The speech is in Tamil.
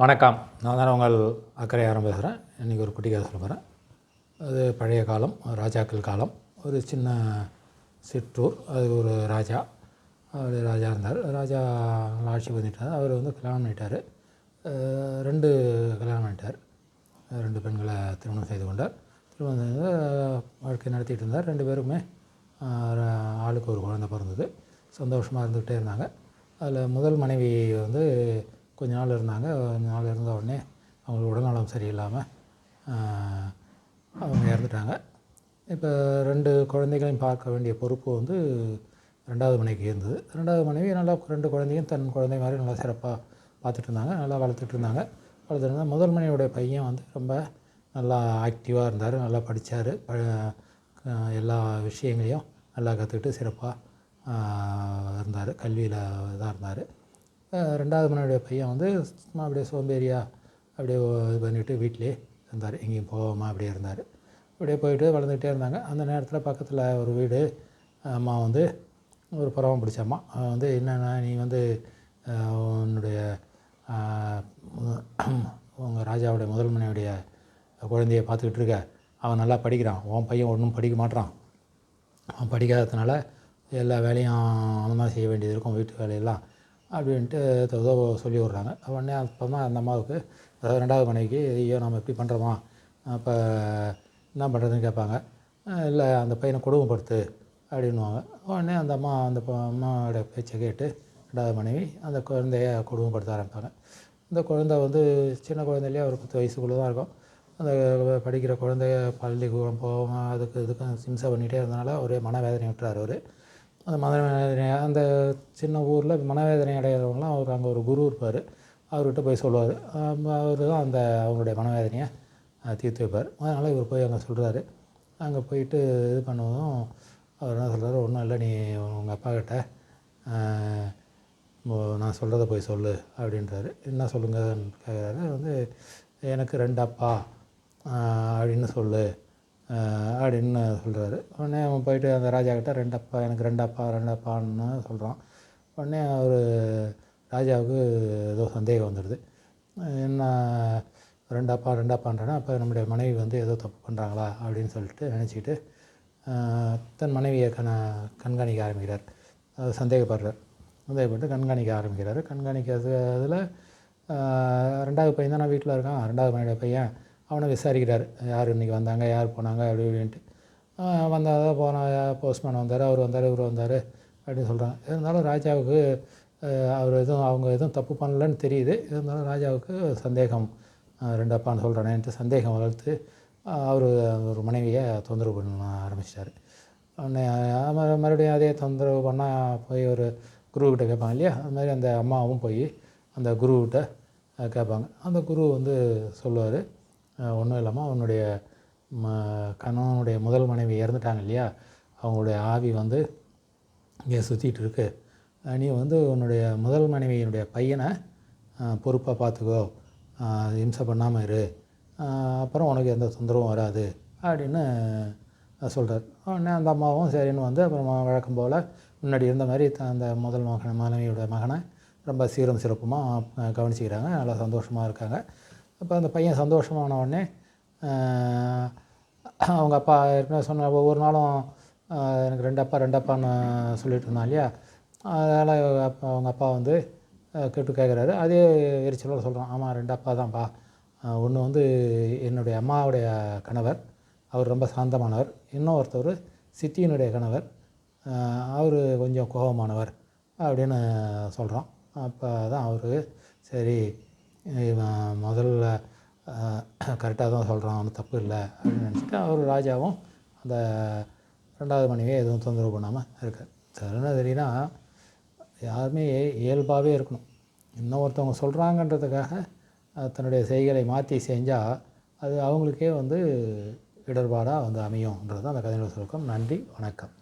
வணக்கம். நான் தான் உங்கள் அக்கறை ஆரம் பேசுகிறேன் இன்றைக்கி ஒரு குட்டி கதை சொல்ல போகிறேன் அது பழைய காலம் ராஜாக்கள் காலம். ஒரு சின்ன சிற்றூர். அது ஒரு ராஜா. அவர் ராஜா இருந்தார். ராஜா ஆட்சி பண்ணிட்டார் அவர் வந்து கல்யாணம் பண்ணிட்டார். ரெண்டு கல்யாணம் பண்ணிட்டார். ரெண்டு பெண்களை திருமணம் செய்து கொண்டார். திருமணம் செய்து வாழ்க்கை நடத்திட்டு இருந்தார். ரெண்டு பேருமே ஆளுக்கு ஒரு குழந்தை பிறந்தது. சந்தோஷமாக இருந்துக்கிட்டே இருந்தாங்க. அதில் முதல் மனைவி வந்து கொஞ்ச நாள் இருந்தாங்க. கொஞ்ச நாள் இருந்த உடனே அவங்களுக்கு உடல்நலம் சரியில்லாமல் அவங்க இறந்துட்டாங்க. இப்போ ரெண்டு குழந்தைகளையும் பார்க்க வேண்டிய பொறுப்பு வந்து ரெண்டாவது மனைவிக்கு இருந்தது. ரெண்டாவது மனைவி நல்லா ரெண்டு குழந்தையும் தன் குழந்தை மாதிரி நல்லா சிறப்பாக பார்த்துட்டு இருந்தாங்க நல்லா வளர்த்துட்டு இருந்தாங்க வளர்த்துட்டு இருந்தாங்க முதல் மனைவியோட பையன் வந்து ரொம்ப நல்லா ஆக்டிவாக இருந்தார். நல்லா படித்தார் எல்லா விஷயங்களையும் நல்லா கற்றுக்கிட்டு சிறப்பாக இருந்தார். கல்வியில் இதாக இருந்தார். ரெண்டாவது மனைவியுடைய பையன் வந்து சும்மா அப்படியே சோம்பேறியாக அப்படியே இது பண்ணிவிட்டு வீட்டிலே இருந்தார். எங்கேயும் போகாமல் அப்படியே இருந்தார். அப்படியே போயிட்டு வளர்ந்துக்கிட்டே இருந்தாங்க. அந்த நேரத்தில் பக்கத்தில் ஒரு வீடு அம்மா வந்து ஒரு புறவம் பிடிச்சம்மா அவன் வந்து என்னென்னா நீ வந்து உன்னுடைய உங்கள் ராஜாவுடைய முதல் மனைவியுடைய குழந்தைய பார்த்துக்கிட்டு இருக்க. அவன் நல்லா படிக்கிறான். உன் பையன் ஒன்றும் படிக்க மாட்றான். அவன் படிக்காததுனால எல்லா வேலையும் அவன் தான் செய்ய வேண்டியது இருக்கும். வீட்டு வேலையெல்லாம் அப்படின்ட்டு ஏதோ சொல்லி விட்றாங்க. உடனே அப்போ தான் அந்த அம்மாவுக்கு அதாவது ரெண்டாவது மனைவிக்கு ஐயோ நம்ம இப்படி பண்ணுறோமா அப்போ என்ன பண்ணுறதுன்னு கேட்பாங்க. இல்லை அந்த பையனை கொடுமைப்படுத்து அப்படின்னுவாங்க. உடனே அந்த அம்மா அந்த பொ- அம்மாவோட பேச்சை கேட்டு ரெண்டாவது மனைவி அந்த குழந்தைய கொடுமைப்படுத்த ஆரம்பிப்பாங்க. இந்த குழந்தை வந்து சின்ன குழந்தையிலே ஒரு பத்து வயசுக்குள்ளே தான் இருக்கும். அந்த படிக்கிற குழந்தைய பள்ளிக்கூடம் போகாமல் அதுக்கு இதுக்கும் சிம்சை பண்ணிகிட்டே இருந்தனால ஒரே மனவேதனை விட்டுறாரு அவர். அந்த மனவேதனை அந்த சின்ன ஊரில் மனவேதனை அடைகிறவங்களாம் அவர் அங்கே ஒரு குரு இருப்பார். அவர்கிட்ட போய் சொல்லுவார். அவர் தான் அந்த அவங்களுடைய மனவேதனையை தீர்த்து வைப்பார். அதனால் இவர் போய் அங்கே சொல்கிறாரு அங்கே போயிட்டு இது பண்ணுவதும் அவர் என்ன சொல்கிறாரு ஒன்றும் இல்லை நீ உங்கள் அப்பா கிட்ட நான் சொல்கிறத போய் சொல்லு அப்படின்றாரு. என்ன சொல்லுங்கன்னு கேட்குறாரு வந்து எனக்கு ரெண்டு அப்பா அப்படின்னு சொல்லு. அப்படின்னு சொல்கிறாரு உடனே அவன் போயிட்டு அந்த ராஜா கிட்ட ரெண்டப்பா எனக்கு ரெண்டப்பா ரெண்டப்பான்னு சொல்கிறான் உடனே அவர் ராஜாவுக்கு ஏதோ சந்தேகம் வந்துடுது. என்ன ரெண்டப்பா ரெண்டப்பான்றனா அப்போ நம்முடைய மனைவி வந்து ஏதோ தப்பு பண்ணுறாங்களா அப்படின்னு சொல்லிட்டு நினச்சிக்கிட்டு தன் மனைவியை கண கண்காணிக்க ஆரம்பிக்கிறார். அது சந்தேகப்படுறார். சந்தேகப்பட்டு கண்காணிக்க ஆரம்பிக்கிறார். கண்காணிக்கிறது அதில் ரெண்டாவது பையன் தான் வீட்டில் இருக்கான். ரெண்டாவது பையனுடைய பையன் அவனை விசாரிக்கிறார். யார் இன்றைக்கி வந்தாங்க யார் போனாங்க அப்படி இப்படின்ட்டு. வந்தால் போன போஸ்ட்மேன் வந்தார் அவர் வந்தார் இவர் வந்தார் அப்படின்னு சொல்கிறாங்க இருந்தாலும் ராஜாவுக்கு அவர் எதுவும் அவங்க எதுவும் தப்பு பண்ணலன்னு தெரியுது. இருந்தாலும் ராஜாவுக்கு சந்தேகம் ரெண்டப்பான்னு ரெண்டு அப்பான்னு சொல்கிறானேன்ட்டு சந்தேகம் வளர்த்து அவர் ஒரு மனைவியை தொந்தரவு பண்ண ஆரம்பிச்சிட்டார். உடனே மறுபடியும் அதே தொந்தரவு பண்ணால் போய் ஒரு குருக்கிட்ட கேட்பாங்க இல்லையா? அது மாதிரி அந்த அம்மாவும் போய் அந்த குருக்கிட்ட கேட்பாங்க. அந்த குரு வந்து சொல்லுவார் ஒன்றும் இல்லாமல் உன்னுடைய ம கணவனுடைய முதல் மனைவி இறந்துட்டாங்க இல்லையா? அவங்களுடைய ஆவி வந்து இங்கே சுற்றிட்டு இருக்கு. நீ வந்து உன்னுடைய முதல் மனைவியினுடைய பையனை பொறுப்பாக பார்த்துக்கோ இம்சை பண்ணாமல் இரு. அப்புறம் உனக்கு எந்த தொந்தரவும் வராது அப்படின்னு சொல்கிறார் உடனே அந்த அம்மாவும் சரின்னு வந்து அப்புறம் வழக்கம் போல் முன்னாடி இருந்த மாதிரி த- அந்த முதல் மகன் மனைவியோட மகனை ரொம்ப சீரும் சிறப்புமாக கவனிச்சிக்கிறாங்க. நல்லா சந்தோஷமாக இருக்காங்க. அப்போ அந்த பையன் சந்தோஷமான உடனே அவங்க அப்பா ஏற்கனவே சொன்ன ஒவ்வொரு நாளும் எனக்கு ரெண்டு அப்பா ரெண்டு அப்பான்னு சொல்லிட்டு இருந்தான் இல்லையா? அதனால் அப்பா அவங்க அப்பா வந்து கேட்டு கேட்குறாரு. அதே எரிச்சலோட சொல்கிறான் ஆமாம் ரெண்டு அப்பா தான்ப்பா ஒன்று வந்து என்னுடைய அம்மாவுடைய கணவர். அவர் ரொம்ப சாந்தமானவர். இன்னொருத்தவர் சித்தியினுடைய கணவர். அவர் கொஞ்சம் கோபமானவர். அப்படின்னு சொல்கிறோம் அப்போ தான் அவர் சரி இவன் முதல்ல கரெக்டாக தான் சொல்கிறான் அவனு தப்பு இல்லை அப்படின்னு நினச்சிட்டு அவர் ராஜாவும் அந்த ரெண்டாவது மனைவியை எதுவும் தொந்தரவு பண்ணாமல் இருக்கார். தருணகிரினா யாருமே இயல்பாகவே இருக்கணும். இன்னொருத்தவங்க சொல்கிறாங்கன்றதுக்காக தன்னுடைய செய்களை மாற்றி செஞ்சால் அது அவங்களுக்கே வந்து இடர்பாடாக வந்து அமையும்ன்றது தான் அந்த கதையோட சுருக்கம். நன்றி வணக்கம்.